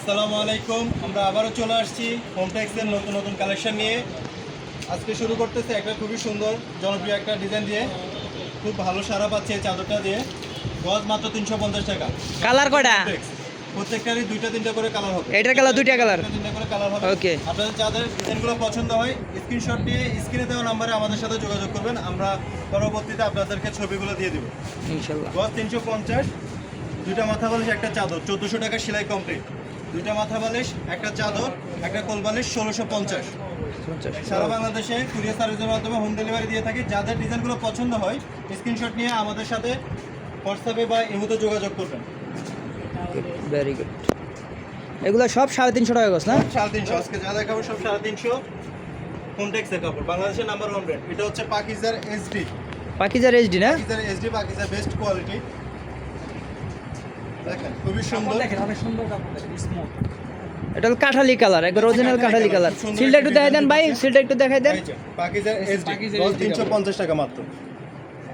আসসালামু আলাইকুম। আমরা আবারও চলে আসছি হোমটেক্সের নতুন নতুন কালেকশন নিয়ে। আজকে শুরু করতেছে একটা খুবই সুন্দর জনপ্রিয় একটা ডিজাইন দিয়ে। খুব ভালো সারা পাচ্ছে এই চাদরটা দিয়ে। গজ মাত্র তিনশো পঞ্চাশ টাকা। Colour Homtex। প্রত্যেকটারই দুইটা তিনটা করে কালার হবে। এটার কালার দুইটা কালার তিনটা করে কালার হবে। Okay. আপনাদের যাদের ডিজাইনগুলো পছন্দ হয় স্ক্রিনশট দিয়ে স্ক্রিনে দেওয়া নাম্বারে আমাদের সাথে যোগাযোগ করবেন। আমরা পরবর্তীতে আপনাদেরকে ছবিগুলো দিয়ে দিব। ইনশাল্লাহ। গজ তিনশো পঞ্চাশ দুইটা মাথা বালিশ একটা চাদর। চোদ্দোশো টাকা সেলাই কমপ্লিট দুইটা মাথা বালিশ একটা চাদর একটা কোল বালিশ ষোলোশো পঞ্চাশ। সারা বাংলাদেশে কুরিয়ার সার্ভিসের মাধ্যমে হোম ডেলিভারি দিয়ে থাকি। যাদের ডিজাইনগুলো পছন্দ হয় স্ক্রিনশট নিয়ে আমাদের সাথে হোয়াটসঅ্যাপে বা ইমোতে যোগাযোগ করবেন। ভেরি গুড এগুলো সব সাড়ে তিনশো টাকা গছ না? সাড়ে তিনশো। আজকে যা দেখাবো সব সাড়ে তিনশো। হোমটেক্সের কাপড়। বাংলাদেশের নাম্বার ওয়ান ব্র্যান্ড এটা হচ্ছে পাকিজার এসডি পাকিজার এইচডি না? পাকিজার এসডি পাকিজার বেস্ট কোয়ালিটি দেখেন খুবই সুন্দর। এটা হলো কাঠালি কালার একবার অরিজিনাল কাঠালি কালার। সিলটা একটু দেখাই দেন ভাই সিলটা একটু দেখাই দেন। পাকিজার এসডি গজ তিনশো পঞ্চাশ টাকা মাত্র।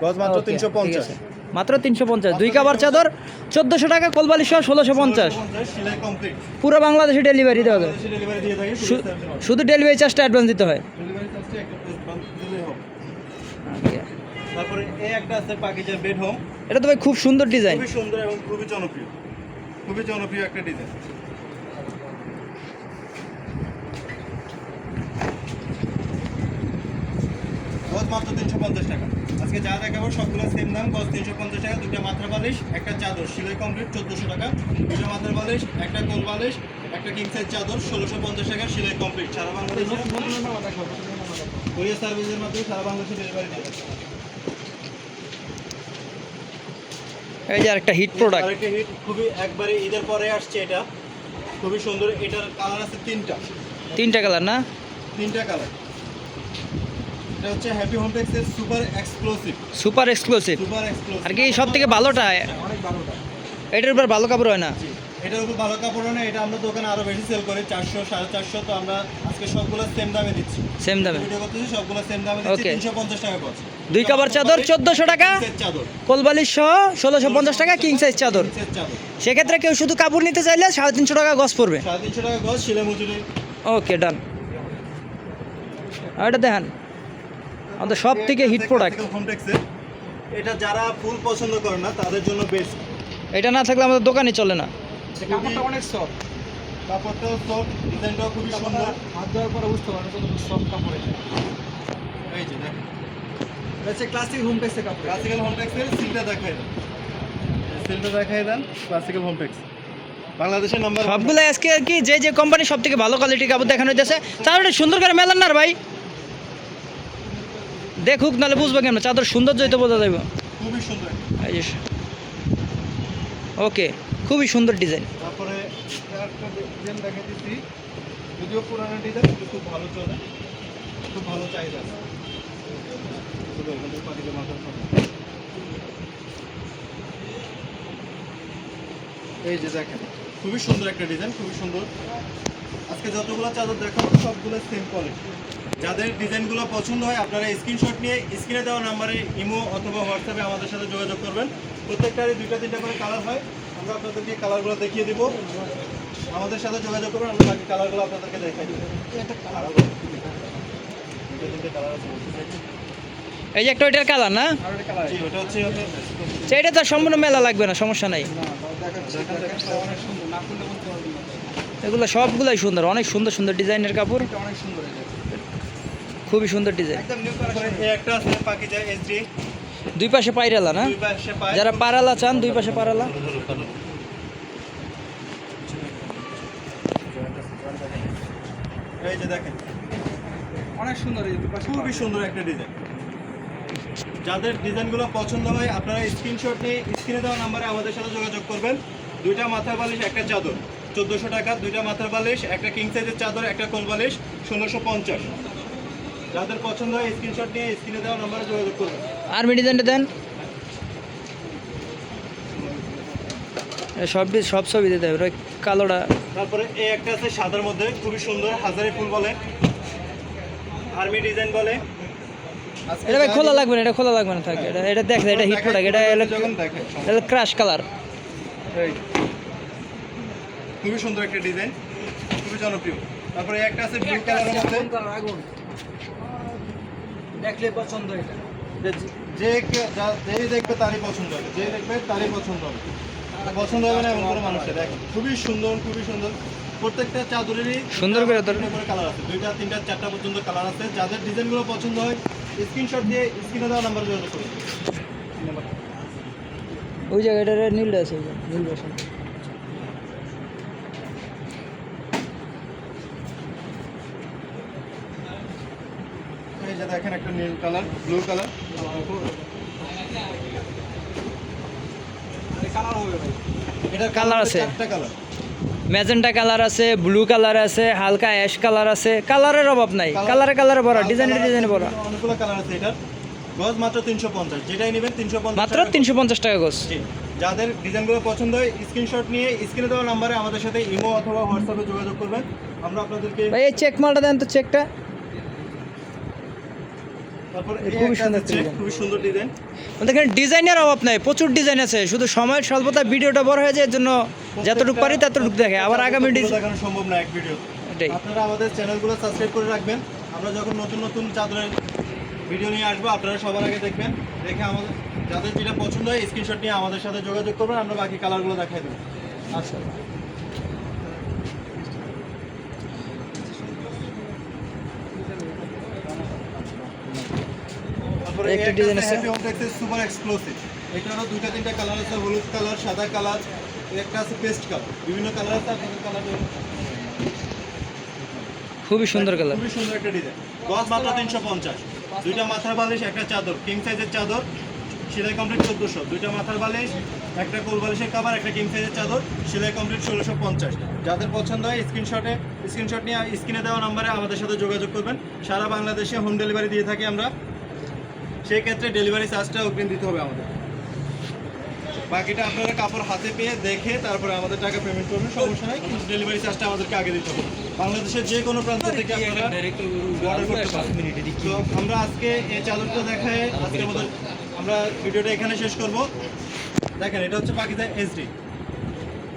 গজ মাত্র Okay, তিনশো ঠিক পঞ্চাশ। আছে। মাত্র তিনশো পঞ্চাশ। দুই কাবার চাদর চোদ্দোশো টাকা কোলবালিশ সহ ষোলোশো পঞ্চাশ। সেলাই কমপ্লিট পুরো বাংলাদেশে ডেলিভারি দেওয়া হবে। শুধু ডেলিভারি চার্জটা অ্যাডভান্স দিতে হয়। তারপরে এই একটা আছে পাকিজার বেড হোম এটা তো ভাই খুব সুন্দর ডিজাইন। খুবই সুন্দর এবং খুবই জনপ্রিয়। খুবই জনপ্রিয় একটা ডিজাইন। মাত্র তিনশো পঞ্চাশ টাকা। আজকে যা দেখাবো সবগুলো সেম দাম গজ তিনশো পঞ্চাশ টাকা দুটো মাথার বালিশ একটা চাদর সিলাই কমপ্লিট চোদ্দোশো টাকা। দুটো মাথার বালিশ একটা কোল বালিশ একটা কিং সাইজ চাদর ষোলোশো পঞ্চাশ টাকা সিলাই কমপ্লিট সারা বাংলাদেশে কোরিয়ার সার্ভিসের মাধ্যমে সারা বাংলাদেশে ডেলিভারি দিয়ে থাকে। এই যে আরেকটা হিট প্রোডাক্ট আরেকটা হিট খুবই একবারে ঈদের পরে আসছে এটা। খুবই সুন্দর এটার কালার আছে তিনটা। তিনটা কালার না? তিনটা কালার এটা হচ্ছে happy home হোমটেক্সের super exclusive super exclusive super exclusive আর কি সব থেকে ভালোটা? অনেক ভালোটা। এটার উপর ভালো কাপড় হয় না? জি। এটার উপর ভালো কাপড় না এটা আমরা দোকানে আরও বেশি সেল করি চারশো সাড়ে চারশো তো আমরা আজকে সবগুলো সেম দামে দিচ্ছি। সেম দামে? ভিডিও করতেছি সবগুলো সেম দামে দিচ্ছি তিনশো পঞ্চাশ টাকা গজ দুই কাবার চাদর চোদ্দোশো টাকা। কোলবালিশ সহ ষোলোশো পঞ্চাশ টাকা কিং সাইজ চাদর। সেক্ষেত্রে কেউ শুধু কাপড় নিতে চাইলে সাড়ে তিনশো টাকা গজ পড়বে। সাড়ে তিনশো টাকা গজ শিলে মজুরি। ওকে ডান আর এটা দেখেন আমাদের সব থেকে হিট প্রোডাক্ট এটা যারা ফুল পছন্দ করে না তাদের জন্য বেস্ট এটা না থাকলে আমাদের দোকানে চলে না। কাপড়টা অনেক সফট কাপড়টাও সফট ডিজাইনটাও খুবই সুন্দর। হাত দেওয়ার পরে বুঝতে পারবে কত সফট কাপড় এটা। এই যে দেখেন। হচ্ছে ক্লাসিক হোম টেক্সের কাপড়। ক্লাসিক্যাল হোমটেক্সের সিলটা দেখাই দেন। সিলটা দেখাই দেন ক্লাসিক্যাল হোমটেক্স বাংলাদেশের নাম্বার সবগুলো আজকে আর কি যে যে কোম্পানি সব থেকে ভালো কোয়ালিটির কাপড় দেখানো হইতেছে তাহলে সুন্দর করে মেলান না ভাই। দেখুক নাহলে বুঝব কেন চাদর সৌন্দর্যই তো বোঝা যাবে খুবই সুন্দর। এই যে। ওকে, খুবই সুন্দর ডিজাইন। তারপরে একটা ডিজাইন দেখাই দিচ্ছি যদিও পুরানো ডিজাইন খুব ভালো চলে। খুব ভালো চাহিদা। এই যে দেখেন, খুবই সুন্দর একটা ডিজাইন, খুবই সুন্দর। আজকে যতগুলো চাদর দেখাবো, সবগুলো সেম কোয়ালিটি যাদের ডিজাইনগুলো পছন্দ হয়, আপনারা স্ক্রিনশট নিয়ে স্ক্রিনে দেওয়া নাম্বারে ইমো অথবা হোয়াটসঅ্যাপে আমাদের সাথে যোগাযোগ করবেন। প্রত্যেকটারই দুইটা তিনটা করে কালার হয়। আমরা আপনাদেরকে কালারগুলো দেখিয়ে দিব। আমাদের সাথে যোগাযোগ করবেন আমরা বাকি কালারগুলো আপনাদেরকে দেখাই দেবো। দুইটা তিনটে কালার আছে এই যে একটা ওইটার কালার না? আর একটা কালার জি ওটা হচ্ছে তো এটা তো আর সম্পূর্ণ মেলা লাগবে না সমস্যা নাই। এগুলো সবগুলাই সুন্দর অনেক সুন্দর সুন্দর ডিজাইনের কাপড়। এটা অনেক সুন্দর খুবই সুন্দর ডিজাইন। একদম নিউ তারপরে কালেকশন এই একটা আছে পাকিজা এসডি দুই পাশে পাইরালা না? পাশে যারা পারালা চান দুই পাশে পারালা এই যে দেখেন। অনেক সুন্দর এই দুপাশে খুবই সুন্দর একটা ডিজাইন যাদের ডিজাইনগুলো পছন্দ হয় আপনারা স্ক্রিনশট নিয়ে স্ক্রিনে দেওয়া নাম্বারে আমাদের সাথে যোগাযোগ করবেন। দুইটা মাথার বালিশ একটা চাদর। চোদ্দোশো টাকা দুইটা মাথার বালিশ একটা কিং সাইজের চাদর একটা কোল বালিশ ষোলোশো পঞ্চাশ। যাদের পছন্দ হয় স্ক্রিনশট নিয়ে স্ক্রিনে দেওয়া নাম্বারে যোগাযোগ করবেন। আর্মি ডিজাইনটা দেন। সব সব ছবি দিতে হবে কালোটা। তারপরে এই একটা আছে সাদার মধ্যে খুবই সুন্দর হাজারি ফুল বলে। আর্মি ডিজাইন বলে। এটা ভাই খোলা লাগবে না এটা খোলা লাগবে না থাকে এটা এটা দেখ এটা হিট প্রোডাক্ট এটা হলো যখন দেখে এটা ক্রাশ কালার খুবই সুন্দর একটা ডিজাইন খুবই জনপ্রিয়। তারপরে একটা আছে ব্লু কালারের মধ্যে। দেখলে পছন্দ এটা। যে- যে কে- যা- যেই দেখবে তারই পছন্দ হবে। যে দেখবে তারই পছন্দ হবে। পছন্দ হবে না এমন কোনো মানুষের দেখেন খুবই সুন্দর খুবই সুন্দর। প্রত্যেকটা চাদরেরই সুন্দর করে। করে কালার আছে। দুইটা তিনটা চারটা পর্যন্ত কালার আছে। যাদের ডিজাইনগুলো পছন্দ হয় স্ক্রিনশট দিয়ে স্ক্রিনে দেওয়া নাম্বারে যোগাযোগ করুন। ওই জায়গাটার নীলটা আছে নীল বসন এই যে দেখেন একটা নীল কালার ব্লু কালার কালার এটা Colour আছে? কালার ম্যাজেন্টা কালার আছে ব্লু কালার আছে হালকা অ্যাশ কালার আছে। কালারের অভাব নাই। কালারে কালারে ভরা ডিজাইনের ডিজাইনে ভরা। অনেকগুলো কালার আছে এটার। গজ মাত্র তিনশো পঞ্চাশ। যেটাই নেবেন তিনশো পঞ্চাশ মাত্র তিনশো পঞ্চাশ টাকা গোস জি। যাদের ডিজাইনগুলো পছন্দ হয় স্ক্রিনশট নিয়ে স্ক্রিনে দেওয়া নাম্বারে আমাদের সাথে ইমো অথবা হোয়াটসঅ্যাপে যোগাযোগ করবেন। আমরা আপনাদেরকে এই চেক মালটা দেন তো চেকটা খুবই সুন্দর খুবই সুন্দর ডিজাইন ডিজাইনের অভাব নাই প্রচুর ডিজাইন আছে। শুধু সময়ের স্বল্পতা ভিডিওটা বড় হয়ে যায় এর জন্য যতটুকু পারি ততটুকু দেখে। আবার আগামী দেখানো সম্ভব না এক ভিডিও এটাই। আপনারা আমাদের চ্যানেলগুলো সাবস্ক্রাইব করে রাখবেন। আমরা যখন নতুন নতুন চাদরের ভিডিও নিয়ে আসব আপনারা সবার আগে দেখবেন। দেখে আমাদের যাদের যেটা পছন্দ হয় স্ক্রিনশট নিয়ে আমাদের সাথে যোগাযোগ করবেন। আমরা বাকি কালারগুলো দেখাই দেবো। আচ্ছা তারপরে একটা একটা আছে আছে। হ্যাপি হোম টেক্সের সুপার এক্সক্লুসিভ এটারও দুইটা তিনটা কালার আছে হলুদ কালার সাদা কালার একটা আছে পেস্ট কালার বিভিন্ন কালার আছে আপনাদের কালার খুবই সুন্দর কালার খুবই সুন্দর একটা ডিজাইন গজ মাত্র তিনশো পঞ্চাশ। দুইটা মাথার বালিশ একটা চাদর। কিং সাইজের চাদর। সেলাই কমপ্লিট চোদ্দোশো। দুইটা মাথার বালিশ একটা কোল বালিশের কাভার একটা কিং সাইজের চাদর। সেলাই কমপ্লিট ষোলোশো পঞ্চাশ। যাদের পছন্দ হয় স্ক্রিনশটে স্ক্রিনশট নিয়ে স্ক্রিনে দেওয়া নম্বরে আমাদের সাথে যোগাযোগ করবেন। সারা বাংলাদেশে হোম ডেলিভারি দিয়ে থাকি আমরা। সেই ক্ষেত্রে ডেলিভারি চার্জটা অগ্রিম দিতে হবে আমাদের। বাকিটা আপনারা কাপড় হাতে পেয়ে দেখে তারপরে আমাদের টাকা পেমেন্ট করবেন সমস্যা নাই কিন্তু ডেলিভারি চার্জটা আমাদেরকে আগে দিতে হবে। বাংলাদেশের যে কোনো প্রান্ত থেকে আপনারা অর্ডার করতে পারেন তো আমরা আজকে এই চাদরটা দেখায় আজকে আমাদের আমরা ভিডিওটা এখানে শেষ করব। দেখেন এটা হচ্ছে পাকিস্তান এসডি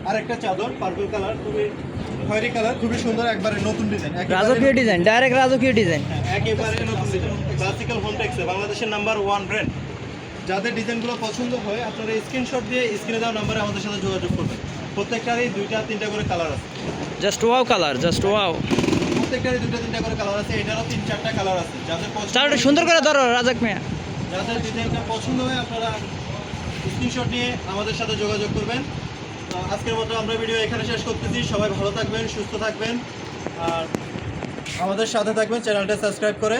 আরেকটা চাদর পার্পল কালার খুবই খয়েরি কালার খুবই সুন্দর একবারে নতুন ডিজাইন রাজকীয় ডিজাইন ডাইরেক্ট রাজকীয় ডিজাইন একেবারে নতুন ডিজাইন ক্লাসিক্যাল হোম টেক্সে বাংলাদেশের নাম্বার ওয়ান ব্র্যান্ড যাদের ডিজাইনগুলো পছন্দ হয় আপনারা স্ক্রিনশট দিয়ে স্ক্রিনে দেওয়া নাম্বারে আমাদের সাথে যোগাযোগ করবেন। প্রত্যেকটারই দুইটা তিনটা করে কালার আছে। Just wow colour just wow প্রত্যেকটারই দুইটা তিনটা করে কালার আছে এটারও তিন চারটা কালার আছে। যাদের পছন্দ চারটা সুন্দর করে ধরো রাজাক মিয়া। যাদের ডিজাইনটা পছন্দ হয় আপনারা স্ক্রিনশট নিয়ে আমাদের সাথে যোগাযোগ করবেন। আজকের মতো আমরা ভিডিও এখানে শেষ করতেছি। সবাই ভালো থাকবেন সুস্থ থাকবেন। আর আমাদের সাথে থাকবেন চ্যানেলটা সাবস্ক্রাইব করে।